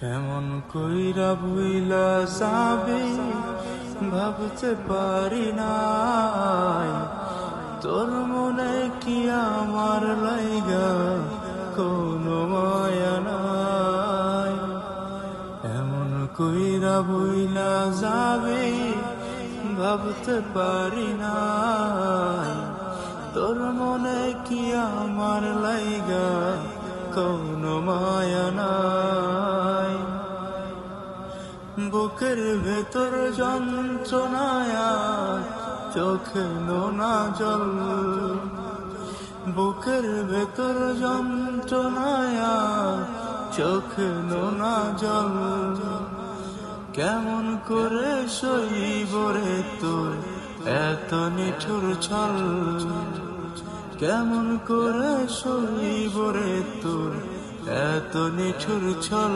কেমন কইরা ভুইলা যাবে, ভাবতে পারি নাই। তোর মনে কি আমার লাইগা, কোনো মায়া নাই। এমন কইরা ভুইলা যাবে, ভাবতে পারি নাই। তোর মনে কি আমার লাইগা, কোনো মায়া নাই। বুকের ভেতর যন্ত্রণায় চোখে নোনা জল। বুকের ভেতর যন্ত্রণায় চোখে নোনা জল। কেমন করে সইব রে তোর এত নিঠুর ছল? কেমন করে সইব রে তোর এত নিঠুর ছল?